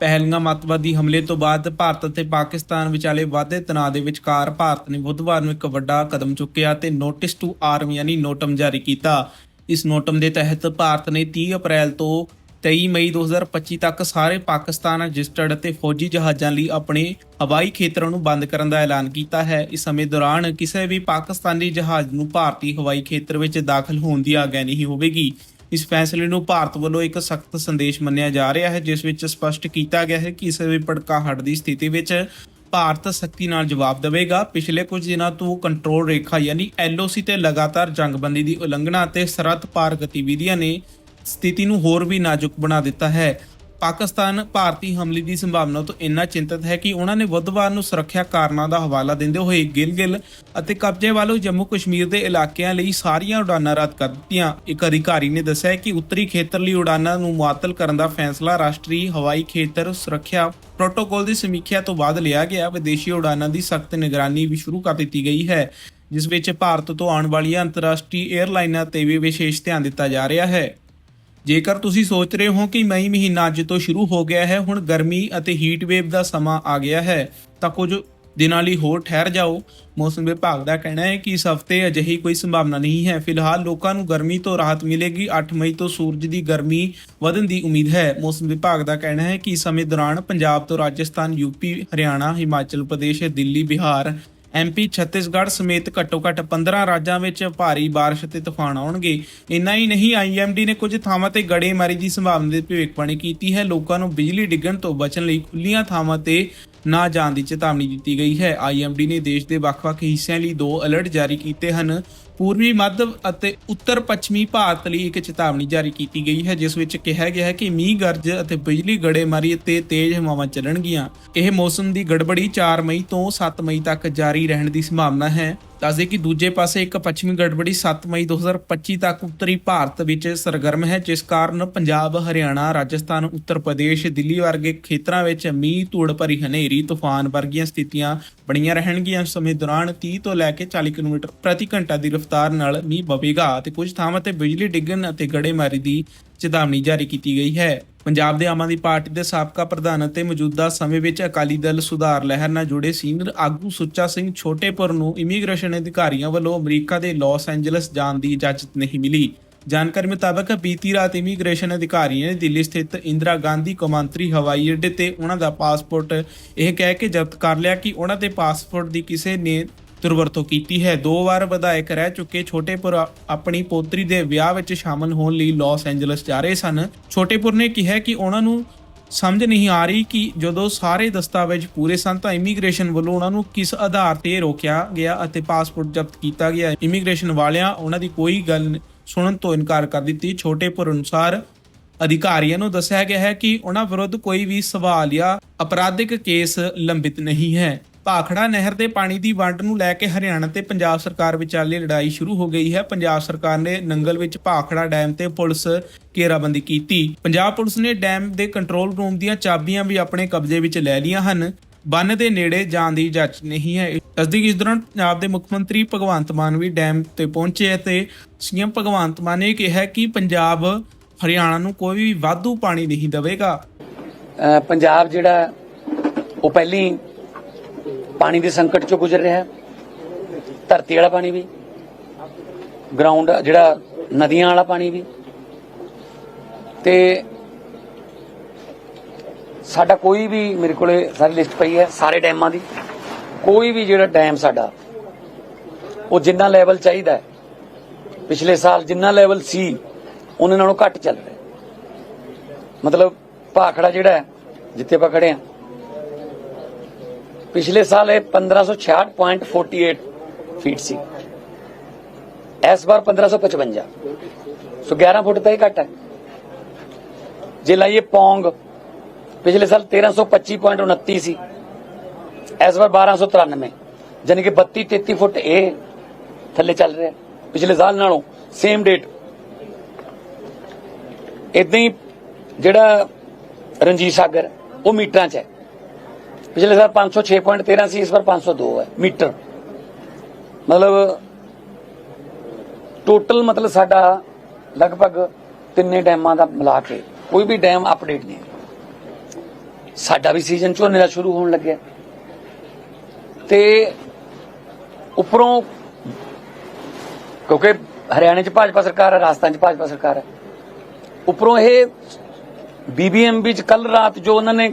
ਪਹਿਲਗਾਮ ਅੱਤਵਾਦੀ ਹਮਲੇ ਤੋਂ ਬਾਅਦ ਭਾਰਤ ਅਤੇ ਪਾਕਿਸਤਾਨ ਵਿਚਾਲੇ ਵਾਧੇ ਤਣਾਅ ਦੇ ਵਿਚਕਾਰ ਭਾਰਤ ਨੇ ਬੁੱਧਵਾਰ ਨੂੰ ਇੱਕ ਵੱਡਾ ਕਦਮ ਚੁੱਕਿਆ ਤੇ ਨੋਟਿਸ ਟੂ ਆਰਮ ਯਾਨੀ ਨੋਟਮ ਜਾਰੀ ਕੀਤਾ। ਇਸ ਨੋਟਮ ਦੇ ਤਹਿਤ ਭਾਰਤ ਨੇ 30 ਅਪ੍ਰੈਲ ਤੋਂ 23 ਮਈ 2025 ਤੱਕ ਸਾਰੇ ਪਾਕਿਸਤਾਨ ਰਜਿਸਟਰਡ ਅਤੇ ਫੌਜੀ ਜਹਾਜ਼ਾਂ ਲਈ ਆਪਣੇ ਹਵਾਈ ਖੇਤਰਾਂ ਨੂੰ ਬੰਦ ਕਰਨ ਦਾ ਐਲਾਨ ਕੀਤਾ ਹੈ। ਇਸ ਸਮੇਂ ਦੌਰਾਨ ਕਿਸੇ ਵੀ ਪਾਕਿਸਤਾਨੀ ਜਹਾਜ਼ ਨੂੰ ਭਾਰਤੀ ਹਵਾਈ ਖੇਤਰ ਵਿੱਚ ਦਾਖਲ ਹੋਣ ਦੀ ਆਗਿਆ ਨਹੀਂ ਹੋਵੇਗੀ। ਇਸ ਫੈਸਲੇ ਨੂੰ ਭਾਰਤ ਵੱਲੋਂ ਇੱਕ ਸਖਤ ਸੰਦੇਸ਼ ਮੰਨਿਆ ਜਾ ਰਿਹਾ ਹੈ, ਜਿਸ ਵਿੱਚ ਸਪਸ਼ਟ ਕੀਤਾ ਗਿਆ ਹੈ ਕਿ ਇਸ ਵੀ ਭੜਕਾਹਟ ਦੀ ਸਥਿਤੀ ਵਿੱਚ ਭਾਰਤ ਸਖਤੀ ਨਾਲ ਜਵਾਬ ਦੇਵੇਗਾ। ਪਿਛਲੇ ਕੁਝ ਦਿਨਾਂ ਤੋਂ ਕੰਟਰੋਲ ਰੇਖਾ ਯਾਨੀ ਐਲਓਸੀ ਤੇ ਲਗਾਤਾਰ ਜੰਗਬੰਦੀ ਦੀ ਉਲੰਘਣਾ ਅਤੇ ਸਰਹੱਦ ਪਾਰ ਗਤੀਵਿਧੀਆਂ ਨੇ ਸਥਿਤੀ ਨੂੰ ਹੋਰ ਵੀ ਨਾਜ਼ੁਕ ਬਣਾ ਦਿੱਤਾ ਹੈ। ਪਾਕਿਸਤਾਨ ਭਾਰਤੀ ਹਮਲੇ ਦੀ ਸੰਭਾਵਨਾ ਤੋਂ ਇੰਨਾ ਚਿੰਤਤ ਹੈ ਕਿ ਉਹਨਾਂ ਨੇ ਬੁੱਧਵਾਰ ਨੂੰ ਸੁਰੱਖਿਆ ਕਾਰਨਾਂ ਦਾ ਹਵਾਲਾ ਦਿੰਦੇ ਹੋਏ ਗਿਲਗਿਲ ਅਤੇ ਕਬਜ਼ੇ ਵਾਲੇ ਜੰਮੂ ਕਸ਼ਮੀਰ ਦੇ ਇਲਾਕਿਆਂ ਲਈ ਸਾਰੀਆਂ ਉਡਾਨਾਂ ਰੱਦ ਕਰ ਦਿੱਤੀਆਂ। ਇੱਕ ਅਧਿਕਾਰੀ ਨੇ ਦੱਸਿਆ ਕਿ ਉੱਤਰੀ ਖੇਤਰ ਲਈ ਉਡਾਨਾਂ ਨੂੰ ਮੁਅੱਤਲ ਕਰਨ ਦਾ ਫੈਸਲਾ ਰਾਸ਼ਟਰੀ ਹਵਾਈ ਖੇਤਰ ਸੁਰੱਖਿਆ ਪ੍ਰੋਟੋਕੋਲ ਦੀ ਸਮੀਖਿਆ ਤੋਂ ਬਾਅਦ ਲਿਆ ਗਿਆ। ਵਿਦੇਸ਼ੀ ਉਡਾਨਾਂ ਦੀ ਸਖਤ ਨਿਗਰਾਨੀ ਵੀ ਸ਼ੁਰੂ ਕਰ ਦਿੱਤੀ ਗਈ ਹੈ, ਜਿਸ ਵਿੱਚ ਭਾਰਤ ਤੋਂ ਆਉਣ ਵਾਲੀਆਂ ਅੰਤਰਰਾਸ਼ਟਰੀ 에ਅਰਲਾਈਨਾਂ ਤੇ ਵੀ ਵਿਸ਼ੇਸ਼ ਧਿਆਨ ਦਿੱਤਾ ਜਾ ਰਿਹਾ ਹੈ। ਜੇਕਰ ਤੁਸੀਂ ਸੋਚ ਰਹੇ ਹੋ ਕਿ ਮਈ ਮਹੀਨਾ ਅੱਜ ਤੋਂ ਸ਼ੁਰੂ ਹੋ ਗਿਆ ਹੈ, ਹੁਣ ਗਰਮੀ ਅਤੇ ਹੀਟ ਵੇਵ ਦਾ ਸਮਾਂ ਆ ਗਿਆ ਹੈ, ਤਾਂ ਕੁਝ ਦਿਨਾਂ ਲਈ ਹੋਰ ਠਹਿਰ ਜਾਓ। ਮੌਸਮ ਵਿਭਾਗ ਦਾ ਕਹਿਣਾ ਹੈ ਕਿ ਇਸ ਹਫ਼ਤੇ ਅਜਿਹੀ ਕੋਈ ਸੰਭਾਵਨਾ ਨਹੀਂ ਹੈ। ਫਿਲਹਾਲ ਲੋਕਾਂ ਨੂੰ ਗਰਮੀ ਤੋਂ ਰਾਹਤ ਮਿਲੇਗੀ। 8 ਮਈ ਤੋਂ ਸੂਰਜ ਦੀ ਗਰਮੀ ਵਧਣ ਦੀ ਉਮੀਦ ਹੈ। ਮੌਸਮ ਵਿਭਾਗ ਦਾ ਕਹਿਣਾ ਹੈ ਕਿ ਇਸ ਸਮੇਂ ਦੌਰਾਨ ਪੰਜਾਬ ਤੋਂ ਰਾਜਸਥਾਨ ਯੂਪੀ ਹਰਿਆਣਾ, ਹਿਮਾਚਲ ਪ੍ਰਦੇਸ਼, ਦਿੱਲੀ, ਬਿਹਾਰ ਐਮਪੀ ਛੱਤੀਸਗੜ੍ਹ ਸਮੇਤ ਘੱਟੋ-ਘੱਟ 15 ਰਾਜਾਂ ਵਿੱਚ ਭਾਰੀ ਬਾਰਿਸ਼ ਅਤੇ ਤੂਫਾਨ ਆਉਣਗੇ। ਇੰਨਾ ਹੀ ਨਹੀਂ ਆਈਐਮਡੀ ਨੇ ਕੁਝ ਥਾਵਾਂ ਤੇ ਗੜੇਮਾਰੀ ਦੀ ਸੰਭਾਵਨਾ ਦੀ ਭਵਿੱਖਬਾਣੀ ਕੀਤੀ ਹੈ। ਲੋਕਾਂ ਨੂੰ ਬਿਜਲੀ ਡਿੱਗਣ ਤੋਂ ਬਚਣ ਲਈ ਖੁੱਲੀਆਂ ਥਾਵਾਂ ਤੇ ਨਾ ਜਾਣ ਦੀ ਚੇਤਾਵਨੀ ਦਿੱਤੀ ਗਈ ਹੈ। ਆਈਐਮਡੀ ਨੇ ਦੇਸ਼ ਦੇ ਵੱਖ-ਵੱਖ ਹਿੱਸਿਆਂ ਲਈ ਦੋ ਅਲਰਟ ਜਾਰੀ ਕੀਤੇ ਹਨ। ਪੂਰਬੀ, ਮੱਧ ਅਤੇ ਉੱਤਰ ਪੱਛਮੀ ਭਾਰਤ ਲਈ ਇੱਕ ਚੇਤਾਵਨੀ ਜਾਰੀ ਕੀਤੀ ਗਈ ਹੈ, ਜਿਸ ਵਿੱਚ ਕਿਹਾ ਗਿਆ ਹੈ ਕਿ ਮੀਂਹ ਗਰਜ ਅਤੇ ਬਿਜਲੀ ਗੜੇਮਾਰੀ ਅਤੇ ਤੇਜ਼ ਹਵਾਵਾਂ ਚੱਲਣਗੀਆਂ। ਇਹ ਮੌਸਮ ਦੀ ਗੜਬੜੀ 4 ਮਈ ਤੋਂ 7 ਮਈ ਤੱਕ ਜਾਰੀ ਰਹਿਣ ਦੀ ਸੰਭਾਵਨਾ ਹੈ। ਦੱਸਦੇ ਕਿ ਦੂਜੇ ਪਾਸੇ ਇੱਕ ਪੱਛਮੀ ਗੜਬੜੀ 7 ਮਈ 2025 ਤੱਕ ਉੱਤਰੀ ਭਾਰਤ ਵਿੱਚ ਸਰਗਰਮ ਹੈ, ਜਿਸ ਕਾਰਨ ਪੰਜਾਬ, ਹਰਿਆਣਾ, ਰਾਜਸਥਾਨ, ਉੱਤਰ ਪ੍ਰਦੇਸ਼, ਦਿੱਲੀ ਵਰਗੇ ਖੇਤਰਾਂ ਵਿੱਚ ਮੀਂਹ, ਧੂੜ ਭਰੀ ਹਨੇਰੀ, ਤੂਫਾਨ ਵਰਗੀਆਂ ਸਥਿਤੀਆਂ ਬਣੀਆਂ ਰਹਿਣਗੀਆਂ। ਸਮੇਂ ਦੌਰਾਨ 30 ਤੋਂ ਲੈ ਕੇ 40 ਕਿਲੋਮੀਟਰ ਪ੍ਰਤੀ ਘੰਟਾ ਦੀ ਰਫ਼ਤਾਰ ਨਾਲ ਮੀਂਹ ਪਵੇਗਾ ਅਤੇ ਕੁਝ ਥਾਵਾਂ ਤੇ ਬਿਜਲੀ ਡਿੱਗਣ ਅਤੇ ਗੜੇਮਾਰੀ ਦੀ ਚੇਤਾਵਨੀ ਜਾਰੀ ਕੀਤੀ ਗਈ ਹੈ। ਪੰਜਾਬ ਦੇ ਆਮ ਆਦਮੀ ਪਾਰਟੀ ਦੇ ਸਾਬਕਾ ਪ੍ਰਧਾਨ ਅਤੇ ਮੌਜੂਦਾ ਸਮੇਂ ਵਿੱਚ ਅਕਾਲੀ ਦਲ ਸੁਧਾਰ ਲਹਿਰ ਨਾਲ ਜੁੜੇ ਸੀਨੀਅਰ ਆਗੂ ਸੁੱਚਾ ਸਿੰਘ ਛੋਟੇਪੁਰ ਨੂੰ ਇਮੀਗ੍ਰੇਸ਼ਨ ਅਧਿਕਾਰੀਆਂ ਵੱਲੋਂ ਅਮਰੀਕਾ ਦੇ ਲਾਸ ਐਂਜਲਸ ਜਾਣ ਦੀ ਇਜਾਜ਼ਤ ਨਹੀਂ ਮਿਲੀ। ਜਾਣਕਾਰੀ ਮੁਤਾਬਕ ਬੀਤੀ ਰਾਤ ਇਮੀਗ੍ਰੇਸ਼ਨ ਅਧਿਕਾਰੀਆਂ ਨੇ ਦਿੱਲੀ ਸਥਿਤ ਇੰਦਰਾ ਗਾਂਧੀ ਕੌਮਾਂਤਰੀ ਹਵਾਈ ਅੱਡੇ ਤੇ ਉਹਨਾਂ ਦਾ ਪਾਸਪੋਰਟ ਇਹ ਕਹਿ ਕੇ ਜ਼ਬਤ ਕਰ ਲਿਆ ਕਿ ਉਹਨਾਂ ਦੇ ਪਾਸਪੋਰਟ ਦੀ ਕਿਸੇ ਨੇ ਦੁਰਵਰਤੋਂ ਕੀਤੀ ਹੈ। ਦੋ ਵਾਰ ਵਿਧਾਇਕ ਰਹਿ ਚੁੱਕੇ ਛੋਟੇਪੁਰ ਆਪਣੀ ਪੋਤਰੀ ਦੇ ਵਿਆਹ ਵਿੱਚ ਸ਼ਾਮਲ ਹੋਣ ਲਈ ਲਾਸ ਐਂਜਲਸ ਜਾ ਰਹੇ ਸਨ। ਛੋਟੇਪੁਰ ਨੇ ਕਿਹਾ ਕਿ ਉਹਨਾਂ ਨੂੰ ਸਮਝ ਨਹੀਂ ਆ ਰਹੀ ਕਿ ਜਦੋਂ ਸਾਰੇ ਦਸਤਾਵੇਜ਼ ਪੂਰੇ ਸਨ ਤਾਂ ਇਮੀਗ੍ਰੇਸ਼ਨ ਵੱਲੋਂ ਉਹਨਾਂ ਨੂੰ ਕਿਸ ਆਧਾਰ ਤੇ ਰੋਕਿਆ ਗਿਆ ਅਤੇ ਪਾਸਪੋਰਟ ਜ਼ਬਤ ਕੀਤਾ ਗਿਆ। ਇਮੀਗ੍ਰੇਸ਼ਨ ਵਾਲਿਆਂ ਉਹਨਾਂ ਦੀ ਕੋਈ ਗੱਲ ਸੁਣਨ ਤੋਂ ਇਨਕਾਰ ਕਰ ਦਿੱਤੀ। ਛੋਟੇਪੁਰ ਅਨੁਸਾਰ ਅਧਿਕਾਰੀਆਂ ਨੂੰ ਦੱਸਿਆ ਗਿਆ ਹੈ ਕਿ ਉਹਨਾਂ ਵਿਰੁੱਧ ਕੋਈ ਵੀ ਸਵਾਲ ਜਾਂ ਅਪਰਾਧਿਕ ਕੇਸ ਲੰਬਿਤ ਨਹੀਂ ਹੈ। ਭਾਖੜਾ ਨਹਿਰ ਦੇ ਪਾਣੀ ਦੀ ਵੰਡ ਨੂੰ ਲੈ ਕੇ ਹਰਿਆਣਾ ਤੇ ਪੰਜਾਬ ਸਰਕਾਰ ਵਿਚਾਲੇ ਲੜਾਈ ਸ਼ੁਰੂ ਹੋ ਗਈ ਹੈ। ਪੰਜਾਬ ਸਰਕਾਰ ਨੇ ਨੰਗਲ ਵਿੱਚ ਭਾਖੜਾ ਡੈਮ ਤੇ ਪੁਲਿਸ ਘੇਰਾਬੰਦੀ ਕੀਤੀ। ਪੰਜਾਬ ਪੁਲਿਸ ਨੇ ਡੈਮ ਦੇ ਕੰਟਰੋਲ ਰੂਮ ਦੀਆਂ ਚਾਬੀਆਂ ਵੀ ਆਪਣੇ ਕਬਜ਼ੇ ਵਿੱਚ ਲੈ ਲਈਆਂ ਹਨ। ਬੰਨ ਦੇ ਨੇੜੇ ਜਾਣ ਦੀ ਇਜਾਜ਼ਤ ਨਹੀਂ ਹੈ। ਤਸਦੀਕ ਇਸ ਦੌਰਾਨ ਪੰਜਾਬ ਦੇ ਮੁੱਖ ਮੰਤਰੀ ਭਗਵੰਤ ਮਾਨ ਵੀ ਡੈਮ ਤੇ ਪਹੁੰਚੇ ਅਤੇ ਸੀਐਮ ਭਗਵੰਤ ਮਾਨ ਨੇ ਕਿਹਾ ਕਿ ਪੰਜਾਬ ਹਰਿਆਣਾ ਨੂੰ ਕੋਈ ਵੀ ਵਾਧੂ ਪਾਣੀ ਨਹੀਂ ਦੇਵੇਗਾ। ਪੰਜਾਬ ਜਿਹੜਾ ਉਹ ਪਹਿਲੀ ਪਾਣੀ ਦੇ ਸੰਕਟ ਚੋਂ ਗੁਜ਼ਰ ਰਿਹਾ ਹੈ। ਧਰਤੀ ਵਾਲਾ ਪਾਣੀ ਵੀ ਗਰਾਊਂਡ ਜਿਹੜਾ ਨਦੀਆਂ ਵਾਲਾ ਪਾਣੀ ਵੀ। ਤੇ ਸਾਡਾ ਕੋਈ ਵੀ ਮੇਰੇ ਕੋਲੇ ਸਾਰੀ ਲਿਸਟ ਪਈ ਹੈ, ਸਾਰੇ ਡੈਮਾਂ ਦੀ। ਕੋਈ ਵੀ ਜਿਹੜਾ ਡੈਮ ਸਾਡਾ, ਉਹ ਜਿੰਨਾ ਲੈਵਲ ਚਾਹੀਦਾ ਹੈ, ਪਿਛਲੇ ਸਾਲ ਜਿੰਨਾ ਲੈਵਲ ਸੀ, ਉਹਨਾਂ ਨਾਲੋਂ ਘੱਟ ਚੱਲ ਰਿਹਾ ਮਤਲਬ ਭਾਖੜਾ ਜਿਹੜਾ ਜਿੱਥੇ ਆਪਾਂ ਖੜੇ ਆ ਪਿਛਲੇ ਸਾਲ ਇਹ 1566.48 ਫੀਟ ਸੀ। ਇਸ ਵਾਰ 1555 ਸੋ 11 ਫੁੱਟ ਤਾਂ ਹੀ ਘੱਟ ਹੈ। ਜੇ ਲਾਈਏ ਪੌਂਗ, ਪਿਛਲੇ ਸਾਲ 1325.29 ਸੀ ਇਸ ਵਾਰ 1293 ਯਾਨੀ ਕਿ 32 33 ਫੁੱਟ ਇਹ ਥੱਲੇ ਚੱਲ ਰਿਹਾ। ਪਿਛਲੇ ਸਾਲ ਨਾਲੋਂ ਸੇਮ ਡੇਟ ਇਦਾਂ ਹੀ ਜਿਹੜਾ ਰਣਜੀਤ ਸਾਗਰ, ਉਹ ਮੀਟਰਾਂ 'ਚ ਹੈ। ਪਿਛਲੇ ਸਾਲ 506.13 ਸੀ ਇਸ ਵਾਰ 502 ਹੈ, ਮੀਟਰ। ਮਤਲਬ ਟੋਟਲ ਮਤਲਬ ਸਾਡਾ ਲਗਭਗ ਤਿੰਨੇ ਡੈਮਾਂ ਦਾ ਮਿਲਾ ਕੇ ਕੋਈ ਵੀ ਡੈਮ ਅਪਡੇਟ ਨਹੀਂ ਸਾਡਾ ਵੀ ਸੀਜ਼ਨ ਝੋਨੇ ਦਾ ਸ਼ੁਰੂ ਹੋਣ ਲੱਗਿਆ। ਤੇ ਉੱਪਰੋਂ ਕਿਉਂਕਿ ਹਰਿਆਣੇ 'ਚ ਭਾਜਪਾ ਸਰਕਾਰ ਹੈ, ਰਾਜਸਥਾਨ 'ਚ ਭਾਜਪਾ ਸਰਕਾਰ ਹੈ। ਉੱਪਰੋਂ ਇਹ ਬੀਬੀਐਮਬੀ 'ਚ ਕੱਲ ਰਾਤ ਜੋ ਉਹਨਾਂ ਨੇ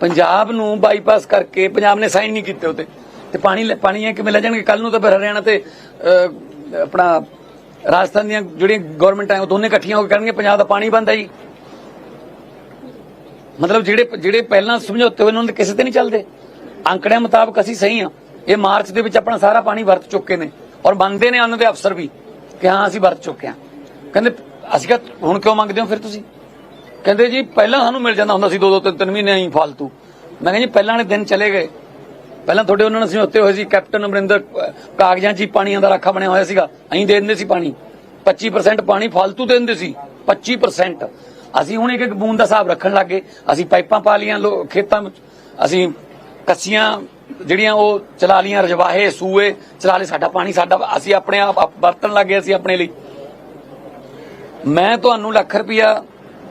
ਪੰਜਾਬ ਨੂੰ ਬਾਈਪਾਸ ਕਰਕੇ ਪੰਜਾਬ ਨੇ ਸਾਈਨ ਨਹੀਂ ਕੀਤੇ ਉਤੇ। ਤੇ ਪਾਣੀ ਪਾਣੀ ਇਹ ਕਿਵੇਂ ਲੈ ਜਾਣਗੇ? ਕੱਲ ਨੂੰ ਤਾਂ ਫਿਰ ਹਰਿਆਣਾ ਤੇ ਆਪਣਾ ਰਾਜਸਥਾਨ ਦੀਆਂ ਜਿਹੜੀਆਂ ਗਵਰਨਮੈਂਟਾਂ ਉਹ ਦੋਨੇ ਇਕੱਠੀਆਂ ਹੋ ਕੇ ਕਰਨਗੇ, ਪੰਜਾਬ ਦਾ ਪਾਣੀ ਬੰਦ ਹੈ ਜੀ। ਮਤਲਬ ਜਿਹੜੇ ਜਿਹੜੇ ਪਹਿਲਾਂ ਸਮਝੌਤੇ ਹੋਏ ਉਹਨਾਂ ਦੇ ਕਿਸੇ ਤੇ ਨਹੀਂ ਚੱਲਦੇ। ਅੰਕੜਿਆਂ ਮੁਤਾਬਕ ਅਸੀਂ ਸਹੀ ਹਾਂ। ਇਹ ਮਾਰਚ ਦੇ ਵਿੱਚ ਆਪਣਾ ਸਾਰਾ ਪਾਣੀ ਵਰਤ ਚੁੱਕੇ ਨੇ। ਔਰ ਮੰਨਦੇ ਨੇ ਉਹਨਾਂ ਦੇ ਅਫਸਰ ਵੀ ਕਿ ਹਾਂ, ਅਸੀਂ ਵਰਤ ਚੁੱਕੇ ਹਾਂ। ਕਹਿੰਦੇ, ਅਸੀਂ ਕਿਹਾ, ਹੁਣ ਕਿਉਂ ਮੰਗਦੇ ਹੋ ਫਿਰ ਤੁਸੀਂ? ਕਹਿੰਦੇ ਜੀ, ਪਹਿਲਾਂ ਸਾਨੂੰ ਮਿਲ ਜਾਂਦਾ ਹੁੰਦਾ ਸੀ ਦੋ ਦੋ ਤਿੰਨ ਤਿੰਨ ਮਹੀਨੇ ਹੀ ਫालतू ਮੈਂ ਕਹਿੰਦਾ ਜੀ, ਪਹਿਲਾਂ ਵਾਲੇ ਦਿਨ ਚਲੇ ਗਏ। ਪਹਿਲਾਂ ਤੁਹਾਡੇ ਉਹਨਾਂ ਨਾਲ ਸਮਝੌਤੇ ਹੋਏ ਸੀ, ਕੈਪਟਨ ਅਮਰਿੰਦਰ ਕਾਗਜ਼ਾਂ 'ਚ ਪਾਣੀਆਂ ਦਾ ਰਾਖਾ ਬਣਿਆ ਹੋਇਆ ਸੀਗਾ। ਅਸੀਂ ਦੇ ਦਿੰਦੇ ਸੀ ਪਾਣੀ। 25% ਪਾਣੀ ਫालतू ਦੇ ਦਿੰਦੇ ਸੀ। 25% ਅਸੀਂ ਹੁਣ ਇੱਕ ਇੱਕ ਬੂੰਦ ਦਾ ਹਿਸਾਬ ਰੱਖਣ ਲੱਗ ਗਏ। ਅਸੀਂ ਪਾਈਪਾਂ ਪਾ ਲੀਆਂ ਖੇਤਾਂ ਵਿੱਚ। ਅਸੀਂ ਕੱਸੀਆਂ ਜਿਹੜੀਆਂ ਉਹ ਚਲਾ ਲੀਆਂ ਰਜਵਾਹੇ, ਸੂਏ, ਚਲਾ ਲੇ ਸਾਡਾ ਪਾਣੀ, ਸਾਡਾ, ਅਸੀਂ ਆਪਣੇ ਆਪ ਵਰਤਣ ਲੱਗ ਗਏ ਅਸੀਂ ਆਪਣੇ ਲਈ। ਮੈਂ ਤੁਹਾਨੂੰ ਲੱਖ ਰੁਪਇਆ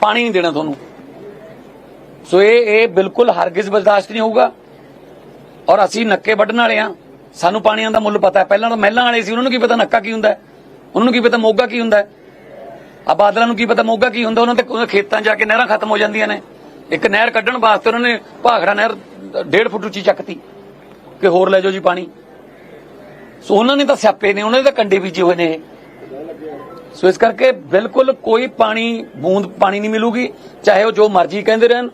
ਪਾਣੀ ਨਹੀਂ ਦੇਣਾ ਤੁਹਾਨੂੰ। ਸੋ ਇਹ ਇਹ ਬਿਲਕੁਲ ਹਰਗਿਜ਼ ਬਰਦਾਸ਼ਤ ਨਹੀਂ ਹੋਊਗਾ। ਔਰ ਅਸੀਂ ਨੱਕੇ ਵੱਢਣ ਵਾਲੇ ਆ ਸਾਨੂੰ ਪਾਣੀਆਂ ਦਾ ਮੁੱਲ ਪਤਾ ਹੈ। ਪਹਿਲਾਂ ਤਾਂ ਮਹਿਲਾਂ ਵਾਲੇ ਸੀ, ਉਹਨਾਂ ਨੂੰ ਕੀ ਪਤਾ ਨੱਕਾ ਕੀ ਹੁੰਦਾ ਉਹਨਾਂ ਨੂੰ ਕੀ ਪਤਾ ਮੋਗਾ ਕੀ ਹੁੰਦਾ ਹੈ? ਆ ਬਾਦਲਾਂ ਨੂੰ ਕੀ ਪਤਾ ਮੋਗਾ ਕੀ ਹੁੰਦਾ? ਉਹਨਾਂ ਦੇ ਖੇਤਾਂ ਜਾ ਕੇ ਨਹਿਰਾਂ ਖਤਮ ਹੋ ਜਾਂਦੀਆਂ ਨੇ। ਇੱਕ ਨਹਿਰ ਕੱਢਣ ਵਾਸਤੇ ਉਹਨਾਂ ਨੇ ਭਾਖੜਾ ਨਹਿਰ 1.5 ਫੁੱਟ ਉੱਚੀ ਚੱਕਤੀ ਕਿ ਹੋਰ ਲੈ ਜਾਓ ਜੀ ਪਾਣੀ। ਸੋ ਉਹਨਾਂ ਨੇ ਤਾਂ ਸਿਆਪੇ ਨੇ, ਉਹਨਾਂ ਦੇ ਤਾਂ ਕੰਡੇ ਬੀਜੇ ਹੋਏ ਨੇ ਇਹ। ਸੋ ਇਸ ਕਰਕੇ ਬਿਲਕੁਲ ਕੋਈ ਪਾਣੀ ਬੂੰਦ ਪਾਣੀ ਨਹੀਂ ਮਿਲੂਗੀ ਚਾਹੇ ਉਹ ਜੋ ਮਰਜ਼ੀ ਕਹਿੰਦੇ ਰਹਿਣ।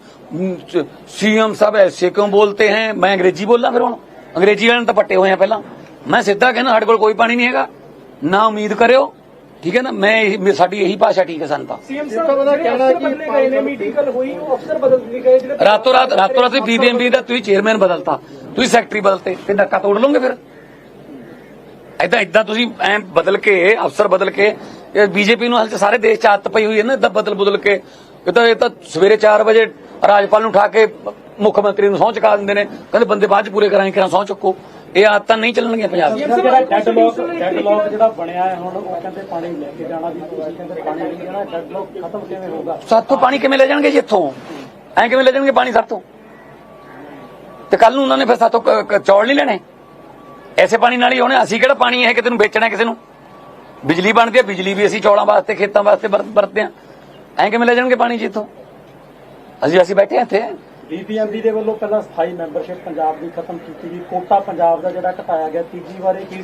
ਸੀਐਮ ਸਾਹਿਬ ਐਸੇ ਕਿਉਂ ਬੋਲਤੇ ਹੈ? ਮੈਂ ਅੰਗਰੇਜ਼ੀ ਬੋਲਾਂ ਫਿਰ ਹੁਣ। ਅੰਗਰੇਜ਼ੀ ਵਾਲਿਆਂ ਤਾਂ ਪੱਟੇ ਹੋਏ ਆ ਪਹਿਲਾਂ। ਮੈਂ ਸਿੱਧਾ ਕਹਿੰਦਾ ਸਾਡੇ ਕੋਲ ਕੋਈ ਪਾਣੀ ਨਹੀਂ ਹੈਗਾ। ਨਾ ਉਮੀਦ ਕਰਿਓ। ਠੀਕ ਹੈ ਨਾ? ਮੈਂ ਸਾਡੀ ਇਹੀ ਭਾਸ਼ਾ ਠੀਕ ਹੈ ਸਾਨੂੰ ਤਾਂ। ਸੀਐਮ ਸਾਹਿਬ ਦਾ ਕਹਿਣਾ ਹੈ ਕਿ ਬਦਲੇ ਗਏ ਨੇ ਮੀਟਿੰਗ ਕੱਲ ਹੋਈ ਉਹ ਅਫਸਰ ਬਦਲ ਦਿੱਤੇ ਗਏ ਜਿਹੜੇ ਰਾਤੋਂ ਰਾਤ ਰਾਤੋਂ ਰਾਤ ਬੀਬੀਐਮਬੀ ਦਾ ਤੁਸੀਂ ਚੇਅਰਮੈਨ ਬਦਲਤਾ। ਤੁਸੀਂ ਸੈਕਟਰੀ ਬਦਲਤੇ। ਤੇ ਧੱਕਾ ਤੋੜ ਲਓਗੇ ਫਿਰ? ਏਦਾਂ ਏਦਾਂ ਤੁਸੀਂ ਐ ਬਦਲ ਕੇ ਅਫਸਰ ਬਦਲ ਕੇ ਇਹ ਬੀਜੇਪੀ ਨੂੰ ਹਾਲ ਚ ਸਾਰੇ ਦੇਸ਼ ਚ ਆਦਤ ਪਈ ਹੋਈ ਹੈ ਨਾ ਏਦਾਂ ਬਦਲ ਬਦਲ ਕੇ। ਇਹ ਤਾਂ ਇਹ ਤਾਂ ਸਵੇਰੇ 4 ਵਜੇ ਰਾਜਪਾਲ ਨੂੰ ਉਠਾ ਕੇ ਮੁੱਖ ਮੰਤਰੀ ਨੂੰ ਸਹੁੰ ਚੁਕਾ ਦਿੰਦੇ ਨੇ। ਕਹਿੰਦੇ ਬੰਦੇ ਬਾਅਦ ਚ ਪੂਰੇ ਕਰਾਂਗੇ ਕਿਰਾਂ ਸਹੁੰ ਚੁੱਕੋ। ਇਹ ਆਦਤਾਂ ਨਹੀਂ ਚੱਲਣਗੀਆਂ ਪੰਜਾਬ 'ਚ ਜਿਹੜਾ ਡੈਡਲੌਕ ਡੈਡਲੌਕ ਜਿਹੜਾ ਬਣਿਆ ਹੈ ਹੁਣ ਉਹ ਕਹਿੰਦੇ ਪਾਣੀ ਲੈ ਕੇ ਜਾਣਾ ਵੀ ਕਹਿੰਦੇ ਪਾਣੀ ਨਹੀਂ ਜਾਣਾ ਡੈਡਲੌਕ ਖਤਮ ਕਿਵੇਂ ਹੋਊਗਾ? ਸਾਤੋਂ ਪਾਣੀ ਕਿਵੇਂ ਲੈ ਜਾਣਗੇ ਜੀ ਇੱਥੋਂ? ਐਂ ਕਿਵੇਂ ਲੈ ਜਾਣਗੇ ਪਾਣੀ ਸਾਤੋਂ ਤੇ ਕੱਲ ਨੂੰ ਉਹਨਾਂ ਨੇ ਫਿਰ ਕ- ਚੌਲ ਨਹੀਂ ਲੈਣੇ? ਐਸੇ ਪਾਣੀ ਨਾਲ ਹੀ ਹੋਣੇ। ਅਸੀਂ ਕਿਹੜਾ ਪਾਣੀ ਇਹ ਕਿਤੇ ਨੂੰ ਵੇਚਣਾ ਕਿਸੇ ਨੂੰ? ਬਿਜਲੀ ਬਣਦੀ ਹੈ ਬਿਜਲੀ ਵੀ ਅਸੀਂ ਚੌਲਾਂ ਵਾਸਤੇ ਖੇਤਾਂ ਵਾਸਤੇ ਵਰਤ- ਵਰਤਦੇ ਆ ਐਂ ਕਿਵੇਂ ਲੈ ਜਾਣਗੇ ਪਾਣੀ ਜੀ ਇੱਥੋਂ? ਅਸੀਂ ਅਸੀਂ ਬੈਠੇ ਇੱਥੇ। ਬੀਬੀਐਮਬੀ ਦੇ ਵੱਲੋਂ ਪਹਿਲਾਂ ਸਥਾਈ ਮੈਂਬਰਸ਼ਿਪ ਪੰਜਾਬ ਦੀ ਖਤਮ ਕੀਤੀ ਗਈ। ਕੋਟਾ ਪੰਜਾਬ ਦਾ ਜਿਹੜਾ ਘਟਾਇਆ ਗਿਆ ਤੀਜੀ ਵਾਰ ਇਹ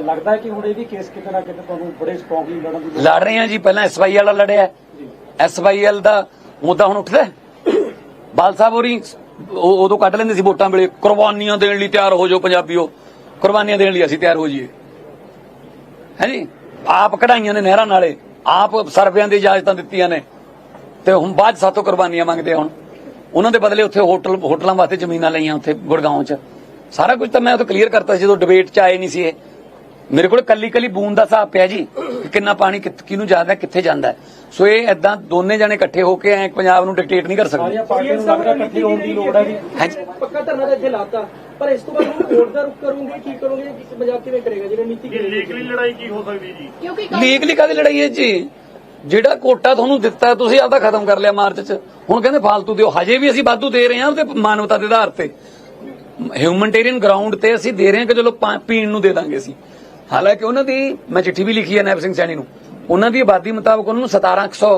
ਲੱਗਦਾ ਹੈ ਕਿ ਹੁਣ ਇਹ ਵੀ ਕੇਸ ਕਿਤੇ ਨਾ ਕਿਤੇ ਤੁਹਾਨੂੰ ਬੜੇ ਸਟਰੋਂਗਲੀ ਲੜਨ ਦੀ ਲੜ ਰਹੇ ਹਾਂ ਜੀ ਪਹਿਲਾਂ ਐਸਵਾਈਐਲ ਵਾਲਾ ਲੜਿਆ। ਐਸਵਾਈਐਲ ਦਾ ਮੁੱਦਾ ਹੁਣ ਉੱਠਦਾ। ਬਾਲ ਸਾਹਿਬ ਹੋਰੀ ਉਹ- ਉਦੋਂ ਕੱਢ ਲੈਂਦੇ ਸੀ ਵੋਟਾਂ ਵੇਲੇ ਕੁਰਬਾਨੀਆਂ ਦੇਣ ਲਈ ਤਿਆਰ ਹੋ ਜਾਓ ਪੰਜਾਬੀਓ। ਕੁਰਬਾਨੀਆਂ ਦੇਣ ਲਈ ਅਸੀਂ ਤਿਆਰ ਹੋ ਜਾਈਏ। ਹੈ ਜੀ? ਆਪ ਕਢਾਈਆਂ ਨੇ ਨਹਿਰਾਂ ਨਾਲੇ ਆਪ ਸਰਵਿਆਂ ਦੀ ਇਜਾਜ਼ਤਾਂ ਦਿੱਤੀਆਂ ਨੇ। ਤੇ ਹੁਣ ਬਾਅਦ 'ਚ ਸਾਤੋਂ ਕੁਰਬਾਨੀਆਂ ਮੰਗਦੇ ਹੁਣ। ਉਹਨਾਂ ਦੇ ਬਦਲੇ ਉੱਥੇ ਹੋਟਲ ਹੋਟਲਾਂ ਵਾਸਤੇ ਜ਼ਮੀਨਾਂ ਲਈਆਂ ਉੱਥੇ ਗੁੜਗਾਉਂ 'ਚ। ਸਾਰਾ ਕੁਝ ਤਾਂ ਮੈਂ ਉਹ ਕਲੀਅਰ ਕਰਤਾ ਸੀ ਜਦੋਂ ਡਿਬੇਟ 'ਚ ਆਏ ਨਹੀਂ ਸੀ ਇਹ। ਮੇਰੇ ਕੋਲ ਕੱਲੀ ਕੱਲੀ ਬੂੰਦ ਦਾ ਹਿਸਾਬ ਪਿਆ ਜੀ ਕਿ ਕਿੰਨਾ ਪਾਣੀ ਕਿਹਨੂੰ ਜਾਂਦਾ ਕਿੱਥੇ ਜਾਂਦਾ। ਸੋ ਇਹ ਐਦਾਂ ਦੋਨੇ ਜਣੇ ਇਕੱਠੇ ਹੋ ਕੇ ਐ ਪੰਜਾਬ ਨੂੰ ਡਿਕਟੇਟ ਨਹੀਂ ਕਰ ਸਕਦੇ। ਸਾਰੀਆਂ ਪਾਰਟੀਆਂ ਨੂੰ ਲੱਗਦਾ ਇਕੱਠੀ ਹੋਣ ਦੀ ਲੋੜ ਹੈ ਵੀ ਹਾਂਜੀ। ਪੱਕਾ ਧਰਨਾ ਤਾਂ ਇੱਥੇ ਲਾਤਾ। ਪਰ ਇਸ ਤੋਂ ਬਾਅਦ ਹੁਣ ਕੋਰਟ ਦਾ ਰੁਖ ਕਰੋਗੇ ਕੀ ਕਰੋਗੇ ਕਿ ਪੰਜਾਬ ਕਿਵੇਂ ਕਰੇਗਾ? ਜਿਹੜਾ ਨੀਤੀ ਇਹ ਲੀਗਲੀ ਲੜਾਈ ਕੀ ਹੋ ਸਕਦੀ ਜੀ? ਕਿਉਂਕਿ ਲੀਗਲੀ ਕਾਹਦੀ ਲੜਾਈ ਹੈ ਜੀ? ਜਿਹੜਾ ਕੋਟਾ ਤੁਹਾਨੂੰ ਦਿੱਤਾ ਤੁਸੀਂ ਆਪਦਾ ਖਤਮ ਕਰ ਲਿਆ ਮਾਰਚ ਚ। ਹੁਣ ਕਹਿੰਦੇ ਫਾਲਤੂ ਦਿਓ। ਹਜੇ ਵੀ ਅਸੀਂ ਵਾਧੂ ਦੇ ਰਹੇ ਹਾਂ ਉਹਦੇ ਮਾਨਵਤਾ ਦੇ ਆਧਾਰ ਤੇ। ਹਿਊਮਨਟੇਰੀਅਨ ਗਰਾਊਂਡ ਤੇ ਅਸੀਂ ਦੇ ਰਹੇ ਹਾਂ ਕਿ ਚਲੋ ਪੀਣ ਨੂੰ ਦੇ ਦਾਂਗੇ ਅਸੀਂ। ਹਾਲਾਂਕਿ ਉਹਨਾਂ ਦੀ ਮੈਂ ਚਿੱਠੀ ਵੀ ਲਿਖੀ ਹੈ ਨੈਬ ਸਿੰਘ ਸੈਣੀ ਨੂੰ। ਉਹਨਾਂ ਦੀ ਆਬਾਦੀ ਮੁਤਾਬਕ ਉਹਨਾਂ ਨੂੰ 1700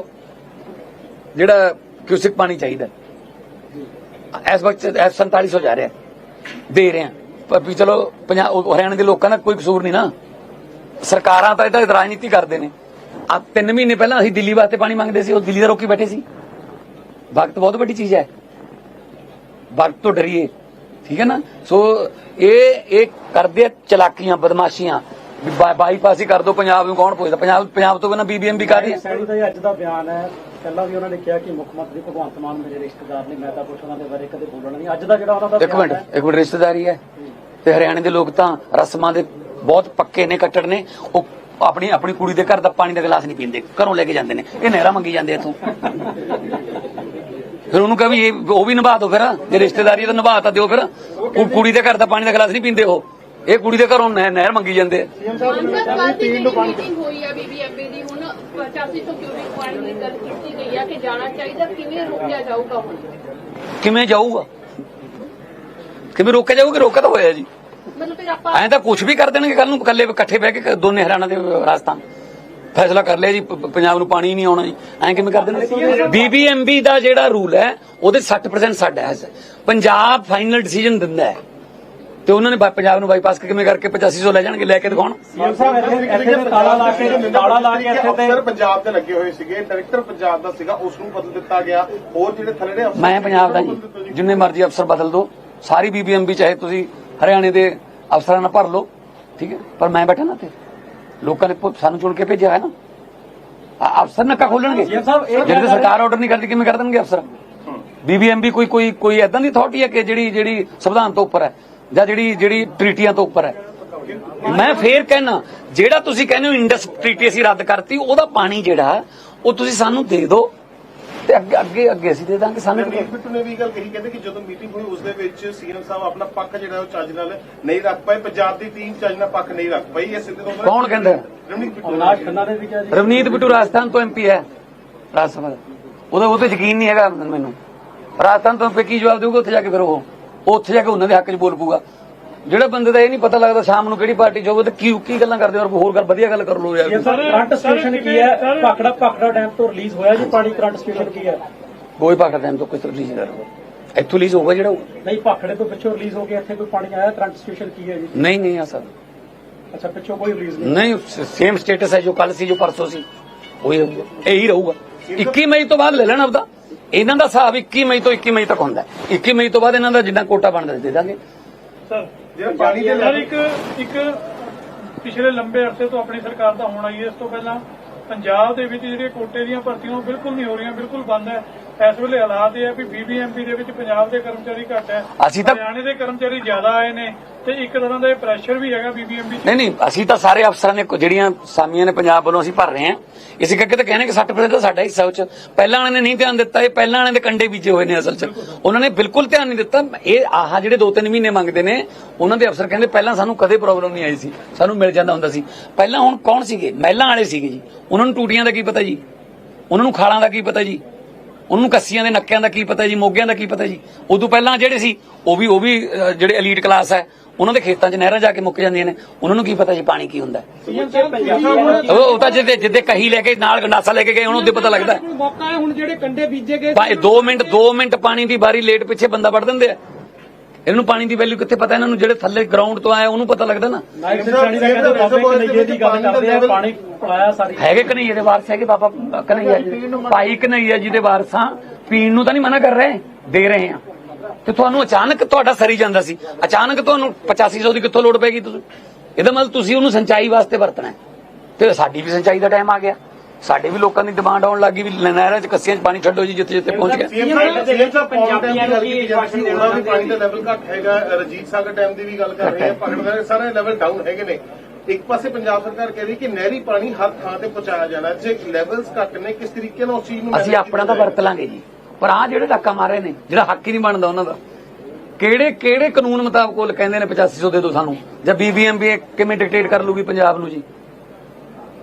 ਜਿਹੜਾ ਕਿਊਸਿਕ ਪਾਣੀ ਚਾਹੀਦਾ। ਇਸ ਵਕਤ ਇਸ 4700 ਜਾ ਰਿਹਾ। ਦੇ ਰਹੇ ਹਾਂ। ਵੀ ਚਲੋ ਪੰਜਾਬ ਹਰਿਆਣਾ ਦੇ ਲੋਕਾਂ ਦਾ ਕੋਈ ਕਸੂਰ ਨਹੀਂ ਨਾ। ਸਰਕਾਰਾਂ ਤਾਂ ਇਹਦਾ ਰਾਜਨੀਤੀ ਕਰਦੇ ਨੇ। ਆ ਤਿੰਨ ਮਹੀਨੇ ਪਹਿਲਾਂ ਅਸੀਂ ਦਿੱਲੀ ਵਾਸਤੇ ਪਾਣੀ ਮੰਗਦੇ ਸੀ, ਉਹ ਦਿੱਲੀ ਦਾ ਰੋਕੀ ਬੈਠੇ ਸੀ। ਵਕਤ ਬਹੁਤ ਵੱਡੀ ਚੀਜ਼ ਹੈ। ਵਕਤ ਤੋਂ ਡਰੀਏ। ਠੀਕ ਹੈ ਨਾ? ਸੋ ਇਹ ਇਹ ਕਰਦੇ ਆ ਚਲਾਕੀਆਂ, ਬਦਮਾਸ਼ੀਆਂ। ਬਾਈਪਾਸ ਹੀ ਕਰ ਦੋ ਪੰਜਾਬ ਨੂੰ ਕੌਣ ਪੁੱਛਦਾ? ਪੰਜਾਬ ਪੰਜਾਬ ਤੋਂ ਬਿਨਾਂ ਬੀਬੀਐਮਬੀ ਕਰ ਰਹੀ ਹੈ ਸੈਣੀ ਦਾ ਅੱਜ ਦਾ ਬਿਆਨ ਹੈ। ਪਹਿਲਾਂ ਵੀ ਉਹਨਾਂ ਨੇ ਕਿਹਾ ਕਿ ਮੁੱਖ ਮੰਤਰੀ ਭਗਵੰਤ ਮਾਨ ਮੇਰੇ ਰਿਸ਼ਤੇਦਾਰ ਨੇ ਮੈਂ ਤਾਂ ਕੁਛ ਉਹਨਾਂ ਦੇ ਬਾਰੇ ਕਦੇ ਬੋਲਣਾ ਨਹੀਂ। ਅੱਜ ਦਾ ਜਿਹੜਾ ਉਹਨਾਂ ਦਾ ਇੱਕ ਮਿੰਟ ਇੱਕ ਮਿੰਟ ਰਿਸ਼ਤੇਦਾਰੀ ਹੈ। ਤੇ ਹਰਿਆਣੇ ਦੇ ਲੋਕ ਤਾਂ ਰਸਮਾਂ ਦੇ ਬਹੁਤ ਪੱਕੇ ਨੇ ਕੱਟੜ ਨੇ। ਉਹ ਆਪਣੀ ਆਪਣੀ ਕੁੜੀ ਦੇ ਘਰ ਦਾ ਪਾਣੀ ਦਾ ਗਲਾਸ ਨਹੀਂ ਪੀਂਦੇ ਘਰੋਂ ਲੈ ਕੇ ਜਾਂਦੇ ਨੇ। ਇਹ ਨਹਿਰਾ ਮੰਗੀ ਜਾਂਦੇ ਇਥੋਂ। ਫਿਰ ਉਹਨੂੰ ਕਹਾਂ ਵੀ ਉਹ ਵੀ ਨਿਭਾ ਦਿਓ ਫਿਰ। ਜੇ ਰਿਸ਼ਤੇਦਾਰੀ ਤਾਂ ਨਿਭਾ ਤਾਂ ਦਿਓ ਫਿਰ। ਕੁੜੀ ਦੇ ਘਰ ਦਾ ਪਾਣੀ ਦਾ ਗਲਾਸ ਨਹੀਂ ਪੀਂਦੇ ਉਹ। ਇਹ ਕੁੜੀ ਦੇ ਘਰੋਂ ਨਹਿ- ਨਹਿਰ ਮੰਗੀ ਜਾਂਦੇ ਆ। ਮਾਨਸਾ ਕੱਲ੍ਹ ਦੀ ਜਿਹੜੀ ਮੀਟਿੰਗ ਹੋਈ ਆ ਬੀਬੀਐਮਬੀ ਦੀ। ਹੁਣ 8500 ਕਿਊਬਿਕ ਪਾਣੀ ਦੀ ਗੱਲ ਕੀਤੀ ਗਈ ਆ ਕਿ ਜਾਣਾ ਚਾਹੀਦਾ? ਕਿਵੇਂ ਰੋਕਿਆ ਜਾਊਗਾ ਕਿਵੇਂ ਜਾਊਗਾ? ਕਿਵੇਂ ਰੋਕਿਆ ਜਾਊਗਾ ਕਿ ਰੋਕਾ ਤਾਂ ਹੋਇਆ ਜੀ? ਮਤਲਬ ਫਿਰ ਆਪਾਂ ਐਂ ਤਾਂ ਕੁਝ ਵੀ ਕਰ ਦੇਣਗੇ ਕੱਲ ਨੂੰ ਇਕੱਲੇ ਇਕੱਠੇ ਬਹਿ ਕੇ ਦੋਨੇ ਹਰਿਆਣਾ ਦੇ ਰਾਜਸਥਾਨ। ਫੈਸਲਾ ਕਰ ਲਿਆ ਜੀ ਪ- ਪ- ਪੰਜਾਬ ਨੂੰ ਪਾਣੀ ਹੀ ਨਹੀਂ ਆਉਣਾ ਜੀ। ਐਂ ਕਿਵੇਂ ਕਰ ਦੇਣਗੇ? ਬੀਬੀਐਮਬੀ ਦਾ ਜਿਹੜਾ ਰੂਲ ਹੈ ਉਹਦੇ 60% ਸਾਡਾ ਹੈ। ਪੰਜਾਬ ਫਾਈਨਲ ਡਿਸੀਜਨ ਦਿੰਦਾ ਹੈ। ਤੇ ਉਹਨਾਂ ਨੇ ਬਾ- ਪੰਜਾਬ ਨੂੰ ਬਾਈਪਾਸ ਕਿਵੇਂ ਕਰਕੇ 8500 ਲੈ ਜਾਣਗੇ ਲੈ ਕੇ ਦਿਖਾਉਣ? ਸੀਐਮ ਸਾਹਿਬ ਇੱਥੇ ਇੱਥੇ ਤੇ ਤਾਲਾ ਲਾ ਕੇ ਤਾਲਾ ਲਾ ਕੇ ਇੱਥੇ ਤੇ ਅਫਸਰ ਪੰਜਾਬ ਦੇ ਲੱਗੇ ਹੋਏ ਸੀਗੇ ਡਾਇਰੈਕਟਰ ਪੰਜਾਬ ਦਾ ਸੀਗਾ ਉਸ ਨੂੰ ਬਦਲ ਦਿੱਤਾ ਗਿਆ। ਹੋਰ ਜਿਹੜੇ ਥੱਲੇ ਦੇ ਅਫਸਰ ਮੈਂ ਪੰਜਾਬ ਦਾ ਜੀ। ਜਿੰਨੇ ਮਰਜ਼ੀ ਅਫਸਰ ਬਦਲ ਦਿਓ ਸਾਰੀ ਬੀਬੀਐਮਬੀ ਚਾਹੇ ਤੁਸੀਂ ਹਰਿਆਣੇ ਦੇ ਅਫਸਰਾਂ ਨਾਲ ਭਰ ਲਓ ਠੀਕ ਹੈ? ਪਰ ਮੈਂ ਬੈਠਾ ਨਾ ਤੇ ਲੋਕਾਂ ਨੇ ਸਾਨੂੰ ਚੁਣ ਕੇ ਭੇਜਿਆ ਹੈ ਨਾ। ਆ- ਅਫਸਰ ਨੱਕਾ ਖੋਲਣਗੇ। ਸੀਐਮ ਸਾਹਿਬ, ਇਹ ਜਿਹੜੇ ਸਰਕਾਰ ਆਰਡਰ ਨਹੀਂ ਕਰਦੀ ਕਿਵੇਂ ਕਰ ਦੇਣਗੇ ਅਫਸਰ? ਬੀਬੀਐਮਬੀ ਕੋਈ ਕੋਈ ਕੋਈ ਐਦਾਂ ਦੀ ਅਥਾਰਟੀ ਹੈ ਕਿ ਜਿਹੜੀ ਜਿਹੜੀ ਸੰਵਿਧਾਨ ਤੋਂ ਉੱਪਰ ਹੈ? ਜਾਂ ਜਿਹੜੀ ਜਿਹੜੀ ਟ੍ਰੀਟੀਆਂ ਤੋਂ ਉੱਪਰ ਹੈ। ਮੈਂ ਫੇਰ ਕਹਿਣਾ ਜਿਹੜਾ ਤੁਸੀਂ ਕਹਿੰਦੇ ਹੋ ਇੰਡਸ ਟ੍ਰੀਟੀ ਅਸੀਂ ਰੱਦ ਕਰਤੀ ਉਹਦਾ ਪਾਣੀ ਜਿਹੜਾ ਉਹ ਤੁਸੀਂ ਸਾਨੂੰ ਦੇ ਦਿਓ। ਤੇ ਅੱਗੇ ਅੱਗੇ ਅੱਗੇ ਅਸੀਂ ਦੇ ਦਾਂਗੇ ਸਾਨੂੰ। ਬਿੱਟੂ ਨੇ ਵੀ ਗੱਲ ਕਹੀ ਕਹਿੰਦੇ ਕਿ ਜਦੋਂ ਮੀਟਿੰਗ ਹੋਈ ਉਸ ਦੇ ਵਿੱਚ ਸੀਐਮ ਸਾਹਿਬ ਆਪਣਾ ਪੱਖ ਜਿਹੜਾ ਉਹ ਚੱਜ ਨਾਲ ਨਹੀਂ ਰੱਖ ਪਾਏ। ਪੰਜਾਬ ਦੀ ਟੀਮ ਚੱਜ ਨਾਲ ਪੱਖ ਨਹੀਂ ਰੱਖ ਪਾਈ। ਇਹ ਸਿੱਧੇ ਤੌਰ ਕੌਣ ਕਹਿੰਦਾ? ਰਵਨੀਤ ਬਿੱਟੂ। ਰਾਜਸਥਾਨ ਤੋਂ ਐਮਪੀ ਹੈ ਰਾਜ ਸਭਾ ਉਹਦਾ ਉਹ ਤੇ ਯਕੀਨ ਨਹੀਂ ਹੈਗਾ ਮੈਨੂੰ। ਰਾਜਸਥਾਨ ਤੋਂ ਕੀ ਜਵਾਬ ਦੇਊਗਾ? ਉੱਥੇ ਜਾ ਕੇ ਫਿਰ ਉਹ ਉੱਥੇ ਜਾ ਕੇ ਉਹਨਾਂ ਦੇ ਹੱਕ 'ਚ ਬੋਲ ਪੂਗਾ ਜਿਹੜਾ ਬੰਦੇ ਦਾ ਇਹ ਨਹੀਂ ਪਤਾ ਲੱਗਦਾ ਸ਼ਾਮ ਨੂੰ ਕਿਹੜੀ ਪਾਰਟੀ ਹੋਵੇ ਤੇ ਕੀ ਕੀ ਗੱਲਾਂ ਕਰਦੇ ਹੋ ਔਰ ਹੋਰ ਗੱਲ ਵਧੀਆ ਗੱਲ ਕਰ ਲੋ ਯਾਰ। ਕਰੰਟ ਸਟੇਸ਼ਨ ਕੀ ਹੈ? ਭਾਖੜਾ ਭਾਖੜਾ ਡੈਮ ਤੋਂ ਰਿਲੀਜ਼ ਹੋਇਆ ਜੀ ਪਾਣੀ ਕਰੰਟ ਸਟੇਸ਼ਨ ਕੀ ਹੈ? ਕੋਈ ਪਾਕਾ ਟਾਈਮ ਤੋਂ ਕੋਈ ਰਿਲੀਜ਼ ਕਰ ਇੱਥੋਂ ਰਿਲੀਜ਼ ਹੋਊਗਾ ਜਿਹੜਾ। ਨਹੀਂ ਭਾਖੜੇ ਤੋਂ ਪਿੱਛੋਂ ਰਿਲੀਜ਼ ਹੋ ਕੇ ਇੱਥੇ ਕੋਈ ਪਾਣੀ ਆਇਆ ਕਰੰਟ ਸਟੇਸ਼ਨ ਕੀ ਹੈ ਜੀ? ਨਹੀਂ ਨਹੀਂ ਆ ਸਰ। ਅੱਛਾ ਪਿੱਛੋਂ ਕੋਈ ਰਿਲੀਜ਼ ਨਹੀਂ ਨਹੀਂ ਸੇਮ ਸਟੇਟਸ ਹੈ ਜੋ ਕੱਲ ਸੀ ਜੋ ਪਰਸੋਂ ਸੀ। ਉਹੀ ਇਹੀ ਰਹੂਗਾ। 21 ਮਈ ਤੋਂ ਬਾਅਦ ਲੈ ਲੈਣਾ ਆਪਦਾ। ਇਹਨਾਂ ਦਾ ਹਿਸਾਬ 21 ਮਈ ਤੋਂ 21 ਮਈ ਤੱਕ ਹੁੰਦਾ ਹੈ। 21 ਮਈ ਤੋਂ ਬਾਅਦ ਇਹਨਾਂ ਦਾ ਜਿੰਨਾ ਕੋਟਾ ਬਣਦਾ ਦੇ ਦਾਂਗੇ। ਸਰ ਜਿਹੜਾ ਪਾਣੀ ਦੇ ਸਰ ਇੱਕ ਇੱਕ ਪਿਛਲੇ ਲੰਬੇ ਅਰਸੇ ਤੋਂ ਆਪਣੀ ਸਰਕਾਰ ਦਾ ਹੋਣਾ ਹੀ। ਇਸ ਤੋਂ ਪਹਿਲਾਂ ਪੰਜਾਬ ਦੇ ਵਿੱਚ ਜਿਹੜੀਆਂ ਕੋਟੇ ਦੀਆਂ ਭਰਤੀਆਂ ਉਹ ਬਿਲਕੁਲ ਨਹੀਂ ਹੋ ਰਹੀਆਂ ਬਿਲਕੁਲ ਬੰਦ ਹੈ। ਇਸ ਵੇਲੇ ਹਾਲਾਤ ਇਹ ਹੈ ਵੀ ਬੀਬੀਐਮਪੀ ਦੇ ਵਿੱਚ ਪੰਜਾਬ ਦੇ ਕਰਮਚਾਰੀ ਘੱਟ ਹੈ। ਅਸੀਂ ਤਾਂ- ਹਰਿਆਣੇ ਦੇ ਕਰਮਚਾਰੀ ਜ਼ਿਆਦਾ ਆਏ ਨੇ ਤੇ ਇੱਕ ਤਰ੍ਹਾਂ ਦਾ ਇਹ ਪ੍ਰੈਸ਼ਰ ਵੀ ਹੈਗਾ ਬੀਬੀਐਮਪੀ ਨਹੀਂ ਨਹੀਂ ਅਸੀਂ ਤਾਂ ਸਾਰੇ ਅਫਸਰਾਂ ਨੇ ਜਿਹੜੀਆਂ ਸਾਮੀਆਂ ਨੇ ਪੰਜਾਬ ਵੱਲੋਂ ਅਸੀਂ ਭਰ ਰਹੇ ਹਾਂ ਇਸੇ ਕਰਕੇ ਤਾਂ ਕਹਿੰਦੇ ਕਿ 60% ਤਾਂ ਸਾਡਾ ਹਿੱਸਾ ਉਹ ਚ ਪਹਿਲਾਂ ਵਾਲਿਆਂ ਨੇ ਨਹੀਂ ਧਿਆਨ ਦਿੱਤਾ ਇਹ ਪਹਿਲਾਂ ਵਾਲਿਆਂ ਦੇ ਕੰਡੇ ਬੀਜੇ ਹੋਏ ਨੇ ਅਸਲ ਚ। ਉਹਨਾਂ ਨੇ ਬਿਲਕੁਲ ਧਿਆਨ ਨਹੀਂ ਦਿੱਤਾ। ਇਹ ਆਹ ਜਿਹੜੇ 2-3 ਮਹੀਨੇ ਮੰਗਦੇ ਨੇ ਉਹਨਾਂ ਦੇ ਅਫਸਰ ਕਹਿੰਦੇ ਪਹਿਲਾਂ ਸਾਨੂੰ ਕਦੇ ਪ੍ਰੋਬਲਮ ਨਹੀਂ ਆਈ ਸੀ ਸਾਨੂੰ ਮਿਲ ਜਾਂਦਾ ਹੁੰਦਾ ਸੀ। ਪਹਿਲਾਂ ਹੁਣ ਕੌਣ ਸੀਗੇ? ਮਹਿਲਾਂ ਵਾਲੇ ਸੀਗੇ ਜੀ। ਉਹਨਾਂ ਨੂੰ ਟੂਟੀਆਂ ਦਾ ਕੀ ਪਤਾ ਜੀ? ਉਹਨਾਂ ਨੂੰ ਖਾਲਾਂ ਦਾ ਕੀ ਪਤਾ ਜੀ? ਉਹਨਾਂ ਕੱਸੀਆਂ ਦੇ ਨੱਕਿਆਂ ਦਾ ਕੀ ਪਤਾ ਜੀ ਮੋਗਿਆਂ ਦਾ ਕੀ ਪਤਾ ਜੀ? ਉਦੋਂ ਪਹਿਲਾਂ ਜਿਹੜੇ ਸੀ ਉਹ ਵੀ ਉਹ ਵੀ ਜਿਹੜੇ ਐਲੀਟ ਕਲਾਸ ਹੈ ਉਹਨਾਂ ਦੇ ਖੇਤਾਂ 'ਚ ਨਹਿਰਾਂ ਜਾ ਕੇ ਮੁੱਕ ਜਾਂਦੀਆਂ ਨੇ। ਉਹਨਾਂ ਨੂੰ ਕੀ ਪਤਾ ਜੀ ਪਾਣੀ ਕੀ ਹੁੰਦਾ? ਉਹ ਤਾਂ ਜਿੱਦੇ ਜਿੱਦੇ ਕਹੀ ਲੈ ਕੇ ਨਾਲ ਗੰਡਾਸਾ ਲੈ ਕੇ ਗਏ ਉਹਨੂੰ ਤੇ ਪਤਾ ਲੱਗਦਾ। ਮੌਕਾ ਹੈ ਹੁਣ ਜਿਹੜੇ ਕੰਡੇ ਬੀਜੇ ਗਏ ਭਾਈ 2 ਮਿੰਟ 2 ਮਿੰਟ ਪਾਣੀ ਦੀ ਬਾਰੀ ਲੇਟ ਪਿੱਛੇ ਬੰਦਾ ਵੜ ਦਿੰਦੇ ਆ। ਇਹਨਾਂ ਨੂੰ ਪਾਣੀ ਦੀ ਵੈਲਿਊ ਕਿੱਥੇ ਪਤਾ? ਇਹਨਾਂ ਨੂੰ ਜਿਹੜੇ ਥੱਲੇ ਗਰਾਊਂਡ ਤੋਂ ਆਏ ਉਹਨੂੰ ਪਤਾ ਲੱਗਦਾ ਨਾ? ਨਾਇਕ ਸਿੰਘ ਸੈਣੀ ਦਾ ਕਹਿੰਦੇ ਬਾਬੇ ਕਨਈਏ ਦੀ ਗੱਲ ਕਰਦੇ ਆ ਪਾਣੀ ਪੜਾਇਆ ਸਾਰੀ। ਹੈਗੇ ਕਨਈਏ ਦੇ ਵਾਰਸ ਹੈਗੇ ਬਾਬਾ ਕਨਈਆ ਜੀ ਭਾਈ ਕਨਈਆ ਜੀ ਦੇ ਵਾਰਸਾਂ ਪੀਣ ਨੂੰ ਤਾਂ ਨਹੀਂ ਮਨਾ ਕਰ ਰਹੇ ਦੇ ਰਹੇ ਆ। ਤੇ ਤੁਹਾਨੂੰ ਅਚਾਨਕ ਤੁਹਾਡਾ ਸਰੀ ਜਾਂਦਾ ਸੀ। ਅਚਾਨਕ ਤੁਹਾਨੂੰ 8500 ਦੀ ਕਿੱਥੋਂ ਲੋੜ ਪੈਗੀ ਤੁਸੀਂ? ਇਹਦਾ ਮਤਲਬ ਤੁਸੀਂ ਉਹਨੂੰ ਸਿੰਚਾਈ ਵਾਸਤੇ ਵਰਤਣਾ ਹੈ। ਤੇ ਸਾਡੀ ਵੀ ਸਿੰਚਾਈ ਦਾ ਟਾਈਮ ਆ ਗਿਆ। ਸਾਡੇ ਵੀ ਲੋਕਾਂ ਦੀ ਡਿਮਾਂਡ ਆਉਣ ਲੱਗੀ ਵੀ ਨਹਿਰਾਂ 'ਚ ਕੱਸੀਆਂ 'ਚ ਪਾਣੀ ਛੱਡੋ ਜੀ ਜਿੱਥੇ ਜਿੱਥੇ ਪਹੁੰਚ ਗਿਆ। ਸੀਐਮ ਸਾਹਿਬ ਸੀਐਮ ਸਾਹਿਬ ਪੰਜਾਬੀਆਂ ਨੂੰ ਕੀ ਆਸ਼ਵਾਸਨ ਦੇਣਾ ਵੀ ਪਾਣੀ ਦਾ ਲੈਵਲ ਘੱਟ ਹੈਗਾ ਰਜੀਤ ਸਾਗਰ ਡੈਮ ਦੀ ਵੀ ਗੱਲ ਕਰ ਰਹੇ ਆ ਪਕੜ ਸਾਰੇ ਸਾਰੇ ਲੈਵਲ ਡਾਊਨ ਹੈਗੇ ਨੇ। ਇੱਕ ਪਾਸੇ ਪੰਜਾਬ ਸਰਕਾਰ ਕਹਿ ਰਹੀ ਕਿ ਨਹਿਰੀ ਪਾਣੀ ਹਰ ਥਾਂ ਤੇ ਪਹੁੰਚਾਇਆ ਜਾਣਾ ਜੇ ਲੈਵਲਸ ਘੱਟ ਨੇ ਕਿਸ ਤਰੀਕੇ ਨਾਲ ਉਸ ਚੀਜ਼ ਨੂੰ ਅਸੀਂ ਆਪਣਾ ਤਾਂ ਵਰਤ ਲਾਂਗੇ ਜੀ। ਪਰ ਆਹ ਜਿਹੜੇ ਡਾਕਾ ਮਾਰ ਨੇ ਜਿਹੜਾ ਹੱਕ ਹੀ ਨਹੀਂ ਬਣਦਾ ਉਹਨਾਂ ਦਾ। ਕਿਹੜੇ ਕਿਹੜੇ ਕਾਨੂੰਨ ਮੁਤਾਬਕ ਉਹ ਕਹਿੰਦੇ ਨੇ 8500 ਦੇ ਦਿਓ ਸਾਨੂੰ? ਜਾਂ ਬੀਬੀਐਮਬੀ ਕਿਵੇਂ ਡਿਕਟੇਟ ਕਰ ਲੂਗੀ ਪੰਜਾਬ ਨੂੰ ਜੀ?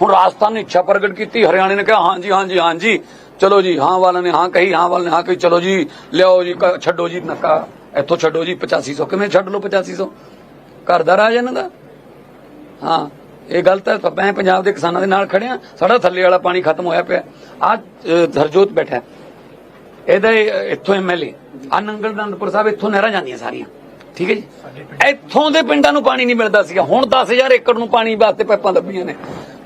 ਹੁਣ ਰਾਜਸਥਾਨ ਨੇ ਇੱਛਾ ਪ੍ਰਗਟ ਕੀਤੀ, ਹਰਿਆਣੇ ਨੇ ਕਿਹਾ ਹਾਂਜੀ ਹਾਂਜੀ ਹਾਂਜੀ ਚਲੋ ਜੀ, ਹਾਂ ਵਾਲਿਆਂ ਨੇ ਹਾਂ ਕਹੀ, ਹਾਂ ਵਾਲਿਆਂ ਨੇ ਹਾਂ ਕਹੀ, ਚਲੋ ਜੀ, ਲਿਆਓ ਜੀ, ਕ- ਛੱਡੋ ਜੀ, ਨੱਕਾ, ਇੱਥੋਂ ਛੱਡੋ ਜੀ 8500 ਕਿਵੇਂ ਛੱਡ ਲਓ 8500 ਘਰ ਦਾ ਰਾਜ ਇਹਨਾਂ ਦਾ? ਹਾਂ, ਇਹ ਗਲਤ ਹੈ ਮੈਂ ਪੰਜਾਬ ਦੇ ਕਿਸਾਨਾਂ ਦੇ ਨਾਲ ਖੜਿਆ ਸਾਡਾ ਥੱਲੇ ਵਾਲਾ ਪਾਣੀ ਖਤਮ ਹੋਇਆ ਪਿਆ। ਆ ਧਰਜੋਤ ਬੈਠਾ ਹੈ। ਇਹਦਾ ਇਹ- ਇੱਥੋਂ ਐਮਐਲਏ ਆ ਨੰਗਲ ਦੰਦਪੁਰ ਸਾਹਿਬ, ਇੱਥੋਂ ਨਹਿਰਾਂ ਜਾਂਦੀਆਂ ਸਾਰੀਆਂ। ਠੀਕ ਹੈ ਜੀ? ਇੱਥੋਂ ਦੇ ਪਿੰਡਾਂ ਨੂੰ ਪਾਣੀ ਨਹੀਂ ਮਿਲਦਾ ਸੀਗਾ। ਹੁਣ 10000 ਏਕੜ ਨੂੰ ਪਾਣੀ ਵਾਸਤੇ ਪਾਈਪਾਂ ਲੱਭੀਆਂ ਨੇ।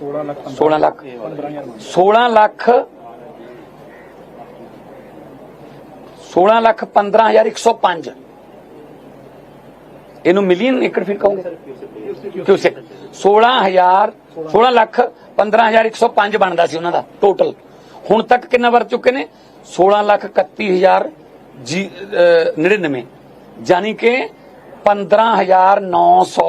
16 ਲੱਖ 16 ਲੱਖ। 16 ਲੱਖ 16 ਲੱਖ 15105 ਇਹਨੂੰ ਮਿਲੀਅਨ ਏਕੜ ਫਿਰ ਕਹੋਗੇ? ਕਿਉਂ 16000 16 ਲੱਖ। 15105 ਬਣਦਾ ਸੀ ਉਹਨਾਂ ਦਾ ਟੋਟਲ ਹੁਣ ਤੱਕ ਕਿੰਨਾ ਵਰ ਚੁੱਕੇ ਨੇ? 16 ਲੱਖ 31000 ਜੀ ਅਹ, 99 ਯਾਨੀ ਕਿ 15900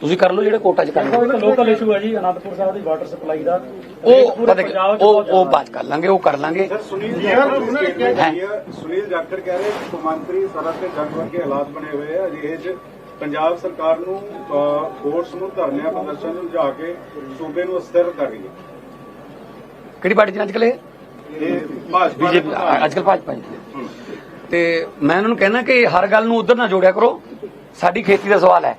ਤੁਸੀਂ ਕਰ ਲਓ ਜਿਹੜੇ ਕੋਰਟਾਂ 'ਚ ਕਰਨਾ ਇੱਕ ਲੋਕਲ ਇਸ਼ੂ ਹੈ ਜੀ ਅਨੰਦਪੁਰ ਸਾਹਿਬ ਦੀ ਵਾਟਰ ਸਪਲਾਈ ਦਾ। ਉਹ ਪਤਾ ਕੀ- ਉਹ ਉਹ ਬਾਤ ਕਰ ਲਾਂਗੇ ਉਹ ਕਰ ਲਾਂਗੇ। ਸੁਨੀਲ ਯਾਰ, ਉਹਨਾਂ ਨੇ ਕਿਹਾ ਹੈ। ਸੁਨੀਲ ਜਾਖੜ ਕਹਿ ਰਹੇ ਮੁੱਖ ਮੰਤਰੀ ਸੜਕ ਤੇ ਜੰਗ ਵਰਗੇ ਹਾਲਾਤ ਬਣੇ ਹੋਏ ਆ। ਅਜਿਹੇ 'ਚ ਪੰਜਾਬ ਸਰਕਾਰ ਨੂੰ ਫੋਰਸ ਨੂੰ ਧਰਨਿਆਂ ਪ੍ਰਦਰਸ਼ਨ ਨੂੰ ਲਿਜਾ ਕੇ ਸੂਬੇ ਨੂੰ ਅਸਥਿਰ ਕਰ ਰਹੀ ਹੈ। ਕਿਹੜੀ ਪਾਰਟੀ ਚ ਅੱਜ ਕੱਲ੍ਹ ਇਹ? ਇਹ ਭਾਜਪਾ ਬੀਜੇਪੀ ਅੱਜ ਕੱਲ੍ਹ ਭਾਜਪਾ ਜੀ। ਤੇ ਮੈਂ ਉਹਨਾਂ ਨੂੰ ਕਹਿਣਾ ਕਿ ਹਰ ਗੱਲ ਨੂੰ ਉਧਰ ਨਾ ਜੋੜਿਆ ਕਰੋ। ਸਾਡੀ ਖੇਤੀ ਦਾ ਸਵਾਲ ਹੈ।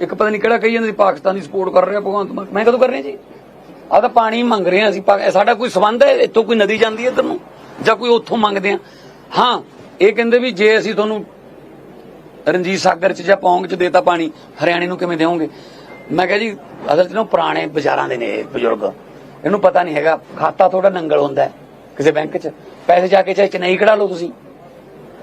ਇੱਕ ਪਤਾ ਨਹੀਂ ਕਿਹੜਾ ਕਹੀ ਜਾਂਦਾ ਸੀ, ਪਾਕਿਸਤਾਨ ਦੀ ਸਪੋਰਟ ਕਰ ਰਿਹਾ ਭਗਵੰਤ ਮਾਨ। ਮੈਂ ਕਦੋਂ ਕਰ ਰਿਹਾ ਜੀ? ਆਹ ਤਾਂ ਪਾਣੀ ਮੰਗ ਰਹੇ ਹਾਂ ਅਸੀਂ ਸਾਡਾ ਕੋਈ ਸਬੰਧ ਹੈ? ਇੱਥੋਂ ਕੋਈ ਨਦੀ ਜਾਂਦੀ ਹੈ ਇੱਧਰ ਨੂੰ? ਜਾਂ ਕੋਈ ਉੱਥੋਂ ਮੰਗਦੇ ਆ ਹਾਂ, ਇਹ ਕਹਿੰਦੇ ਵੀ ਜੇ ਅਸੀਂ ਤੁਹਾਨੂੰ ਰਣਜੀਤ ਸਾਗਰ ਚ ਜਾਂ ਪੌਂਗ ਚ ਦੇਤਾ ਪਾਣੀ, ਹਰਿਆਣੇ ਨੂੰ ਕਿਵੇਂ ਦੇਵੋਗੇ ਮੈਂ ਕਿਹਾ ਜੀ, ਅਸਲ ਚ ਨਾ ਪੁਰਾਣੇ ਬਾਜ਼ਾਰਾਂ ਦੇ ਨੇ ਬਜ਼ੁਰਗ। ਇਹਨੂੰ ਪਤਾ ਨਹੀਂ ਹੈਗਾ। ਖਾਤਾ ਥੋੜਾ ਨੰਗਲ ਹੁੰਦਾ ਕਿਸੇ ਬੈਂਕ ਚ। ਪੈਸੇ ਜਾ ਕੇ ਚਾਹੇ ਚੇਨਈ ਕਢਾ ਲਓ ਤੁਸੀਂ।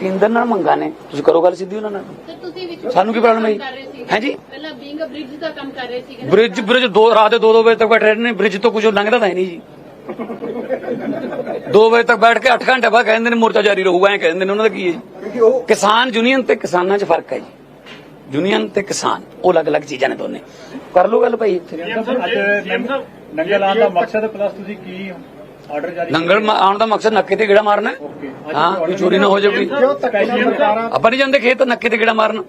ਕੇਂਦਰ ਨਾਲ ਮੰਗਾ ਨੇ। ਤੁਸੀਂ ਕਰੋ ਗੱਲ ਸਿੱਧੀ ਉਹਨਾਂ ਨਾਲ। ਸਾਨੂੰ ਕੀ problem ਹੈ ਜੀ? ਕਰ ਰਹੇ ਸੀਗੇ। ਹੈਂ ਜੀ? ਪਹਿਲਾਂ ਬੀਇੰਗ ਅ ਬ੍ਰਿਜ ਦਾ ਕੰਮ ਕਰ ਰਹੇ ਸੀਗੇ। ਬ੍ਰਿਜ ਬ੍ਰਿਜ ਦੋ ਰਾਤ ਦੇ 2-2 ਵਜੇ ਤੱਕ ਬੈਠੇ ਰਹਿੰਦੇ ਨੇ। ਬ੍ਰਿਜ ਤੋਂ ਕੁਝ ਲੰਘਦਾ ਤਾਂ ਨਹੀਂ ਜੀ। 2 ਵਜੇ ਤੱਕ ਬੈਠ ਕੇ 8 ਘੰਟੇ ਬਾਅਦ ਕਹਿੰਦੇ ਨੇ ਮੋਰਚਾ ਜਾਰੀ ਰਹੂਗਾ ਐ ਕਹਿੰਦੇ ਨੇ ਉਹਨਾਂ ਦਾ ਕੀ ਹੈ ਜੀ? ਕਿਉਂਕਿ ਉਹ ਕਿਸਾਨ ਯੂਨੀਅਨ ਤੇ ਕਿਸਾਨਾਂ 'ਚ ਫ਼ਰਕ ਹੈ ਜੀ। ਯੂਨੀਅਨ ਤੇ ਕਿਸਾਨ ਉਹ ਅਲੱਗ-ਅਲੱਗ ਚੀਜ਼ਾਂ ਨੇ ਦੋਨੇ। ਕਰ ਲਓ ਗੱਲ ਭਾਈ ਇੱਥੇ। ਨੰਗੇ ਲਾਉਣ ਦਾ ਮਕਸਦ ਪਲੱਸ ਤੁਸੀਂ ਕੀ ਆਰਡਰ ਜਾਰੀ ਨੰਗਲ ਮ- ਆਉਣ ਦਾ ਮਕਸਦ ਨੱਕੇ ਤੇ ਗੇੜਾ ਮਾਰਨਾ ਹੈ। ਹਾਂ ਕੋਈ ਚੋਰੀ ਨਾ ਹੋ ਜਾਵੇ ਕੋਈ। ਸਪੈਸ਼ਲ ਸਰਕਾਰਾਂ ਆਪਾਂ ਨਹੀਂ ਜਾਂਦੇ ਖੇਤ ਨੱਕੇ ਤੇ ਗੇੜਾ ਮਾਰਨ।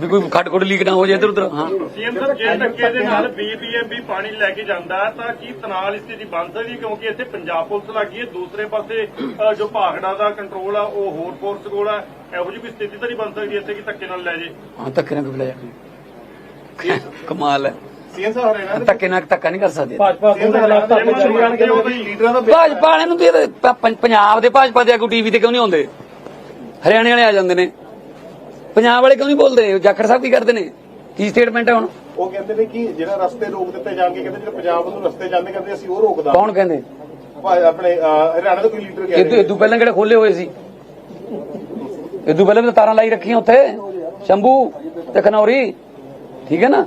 ਵੀ ਕੋਈ ਖੱਡ ਖੁੱਡ ਲੀਕ ਨਾ ਹੋ ਜਾਏ ਇੱਧਰ ਉੱਧਰ ਹਾਂ। ਸੀਐਮ ਸਾਹਿਬ ਜੇ ਧੱਕੇ ਦੇ ਨਾਲ ਬੀਬੀਐਮਬੀ ਪਾਣੀ ਲੈ ਕੇ ਜਾਂਦਾ ਹੈ ਤਾਂ ਕੀ ਤਨਾਲ ਸਥਿਤੀ ਬਣ ਸਕਦੀ ਹੈ? ਕਿਉਂਕਿ ਇੱਥੇ ਪੰਜਾਬ ਪੁਲਿਸ ਲੱਗੀ ਹੈ ਦੂਸਰੇ ਪਾਸੇ ਅ, ਜੋ ਭਾਗੜਾ ਦਾ ਕੰਟਰੋਲ ਆ ਉਹ ਹੋਰ ਫੋਰਸ ਕੋਲ ਆ। ਇਹੋ ਜਿਹੀ ਕੋਈ ਸਥਿਤੀ ਤਾਂ ਨਹੀਂ ਬਣ ਸਕਦੀ ਇੱਥੇ ਕਿ ਧੱਕੇ ਨਾਲ ਲੈ ਜੇ? ਹਾਂ ਧੱਕੇ ਨਾਲ ਕਿਵੇਂ ਲੈ ਜਾ ਕਮਾਲ ਹੈ। ਸੀਐਮ ਸਾਹਿਬ ਹਰਿਆਣਾ ਧੱਕੇ ਨਾਲ ਧੱਕਾ ਨਹੀਂ ਕਰ ਸਕਦੇ। ਭਾਜਪਾ ਦੋ ਦੇ ਹਾਲਾਤ ਤਾਂ ਚੱਲ ਜਾਣਗੇ ਲੀਡਰਾਂ ਦਾ ਭਾਜਪਾ ਵਾਲਿਆਂ ਨੂੰ ਵੀ ਇਹਦੇ ਪ- ਪੰ- ਪੰਜਾਬ ਦੇ ਭਾਜਪਾ ਦੇ ਆਗੂ ਟੀਵੀ ਤੇ ਕਿਉਂ ਨਹੀਂ ਆਉਂਦੇ? ਹਰਿਆਣੇ ਵਾਲੇ ਆ ਜਾਂਦੇ ਨੇ। ਪੰਜਾਬ ਵਾਲੇ ਕਿਉਂ ਨਹੀਂ ਬੋਲਦੇ? ਜਾਖੜ ਸਾਹਿਬ ਕੀ ਕਰਦੇ ਨੇ? ਕੀ ਸਟੇਟਮੈਂਟ ਹੈ ਹੁਣ? ਉਹ ਕਹਿੰਦੇ ਨੇ ਕਿ ਜਿਹੜਾ ਰਸਤੇ ਰੋਕ ਦਿੱਤੇ ਜਾਣਗੇ ਕਹਿੰਦੇ ਜਿਹੜੇ ਪੰਜਾਬ ਨੂੰ ਰਸਤੇ ਜਾਂਦੇ ਕਹਿੰਦੇ ਅਸੀਂ ਉਹ ਰੋਕਦਾ। ਕੌਣ ਕਹਿੰਦੇ? ਆਪਣੇ ਅਹ, ਹਰਿਆਣਾ ਦਾ ਕੋਈ ਲੀਡਰ ਕਹਿ ਇਹ ਰਿਹਾ ਤੋਂ ਪਹਿਲਾਂ ਕਿਹੜੇ ਖੋਲੇ ਹੋਏ ਸੀ? ਇਹ ਤੋਂ ਪਹਿਲਾਂ ਵੀ ਤਾਂ ਤਾਰਾਂ ਲਾਈ ਰੱਖੀਆਂ ਉੱਥੇ। ਸ਼ੰਭੂ ਤੇ ਖਨੌਰੀ। ਠੀਕ ਹੈ ਨਾ?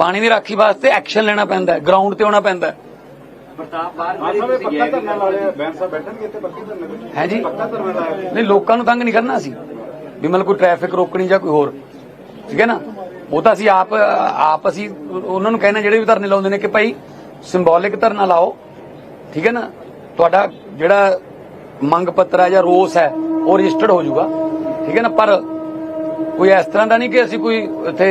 ਪਾਣੀ ਦੀ ਰਾਖੀ ਵਾਸਤੇ ਐਕਸ਼ਨ ਲੈਣਾ ਪੈਂਦਾ ਹੈ ਗਰਾਊਂਡ ਤੇ ਆਉਣਾ ਪੈਂਦਾ ਹੈ। ਪ੍ਰਤਾਪ ਬਾਹਰ ਹਾਂ ਜਿਹੜੇ ਸਾਹਿਬ ਇਹ ਤੁਸੀਂ ਪੱਕਾ ਗਏ ਧਰਨਾ ਲਾ ਰਿਹਾ ਬੈਂਸ ਸਾਹਿਬ ਬੈਠਣਗੇ ਇੱਥੇ ਪੱਕੇ ਧਰਨੇ ਤੇ? ਹੈ ਜੀ। ਪੱਕਾ ਧਰਨਾ ਲਾਇਆ ਨਹੀਂ ਲੋਕਾਂ ਨੂੰ ਤੰਗ ਨਹੀਂ ਕਰਨਾ ਸੀ ਵੀ ਮਤਲਬ ਕੋਈ ਟ੍ਰੈਫਿਕ ਰੋਕਣੀ ਜਾਂ ਕੋਈ ਹੋਰ। ਠੀਕ ਹੈ ਨਾ? ਉਹ ਤਾਂ ਅਸੀਂ ਆਪ ਆਪ ਅਸੀਂ ਉਹਨਾਂ ਨੂੰ ਕਹਿੰਦੇ ਜਿਹੜੇ ਵੀ ਧਰਨੇ ਲਾਉਂਦੇ ਨੇ ਕਿ ਭਾਈ ਸਿੰਬੋਲਿਕ ਧਰਨਾ ਲਾਓ। ਠੀਕ ਹੈ ਨਾ? ਤੁਹਾਡਾ ਜਿਹੜਾ ਮੰਗ ਪੱਤਰ ਹੈ ਜਾਂ ਰੋਸ ਹੈ ਉਹ ਰਜਿਸਟਰਡ ਹੋ ਜਾਊਗਾ। ਠੀਕ ਹੈ ਨਾ? ਪਰ ਕੋਈ ਇਸ ਤਰ੍ਹਾਂ ਦਾ ਨਹੀਂ ਕਿ ਅਸੀਂ ਕੋਈ ਇੱਥੇ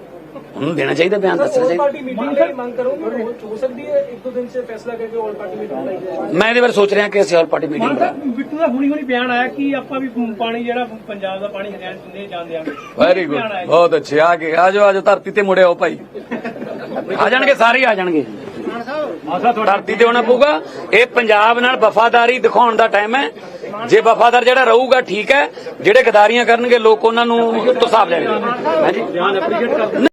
ਉਹਨੂੰ ਦੇਣਾ ਚਾਹੀਦਾ ਬਿਆਨ ਦੱਸਣਾ ਚਾਹੀਦਾ। ਪਾਰਟੀ ਮੀਟਿੰਗ ਦੀ ਮੰਗ ਕਰੋਗੇ ਹੋ ਸਕਦੀ ਹੈ ਇੱਕ ਦੋ ਦਿਨ ਸੇ ਫੈਸਲਾ ਕਰਕੇ ਆਲ ਪਾਰਟੀ ਮੀਟਿੰਗ ਮੈਂ ਇਹਦੇ ਬਾਰੇ ਸੋਚ ਰਿਹਾ ਕਿ ਅਸੀਂ ਆਲ ਪਾਰਟੀ ਮੀਟਿੰਗ ਕਰਾਂਗੇ। ਬਿੱਟੂ ਹੁਣੀ ਹੁਣੀ ਬਿਆਨ ਆਇਆ ਕਿ ਆਪਾਂ ਵੀ ਪਾਣੀ ਜਿਹੜਾ ਪੰਜਾਬ ਦਾ ਪਾਣੀ ਹਰਿਆਣਾ ਚੁੰਨੇ ਜਾਂਦੇ ਆ। ਵੈਰੀ ਗੁੱਡ ਬਹੁਤ ਅੱਛੇ। ਆ ਗਏ ਆ ਜਾਓ ਧਰਤੀ ਤੇ ਮੁੜਿਓ ਭਾਈ। ਆ ਜਾਣਗੇ ਸਾਰੇ ਆ ਜਾਣਗੇ। ਧਰਤੀ ਤੇ ਹੋਣਾ ਪਊਗਾ। ਇਹ ਪੰਜਾਬ ਨਾਲ ਵਫਾਦਾਰੀ ਦਿਖਾਉਣ ਦਾ ਟਾਈਮ ਹੈ। ਜੇ ਵਫਾਦਾਰ ਜਿਹੜਾ ਰਹੂਗਾ ਠੀਕ ਹੈ। ਜਿਹੜੇ ਗਦਾਰੀਆਂ ਕਰਨਗੇ ਲੋਕ ਉਹਨਾਂ ਨੂੰ ਹਿਸਾਬ ਲੈਣਗੇ।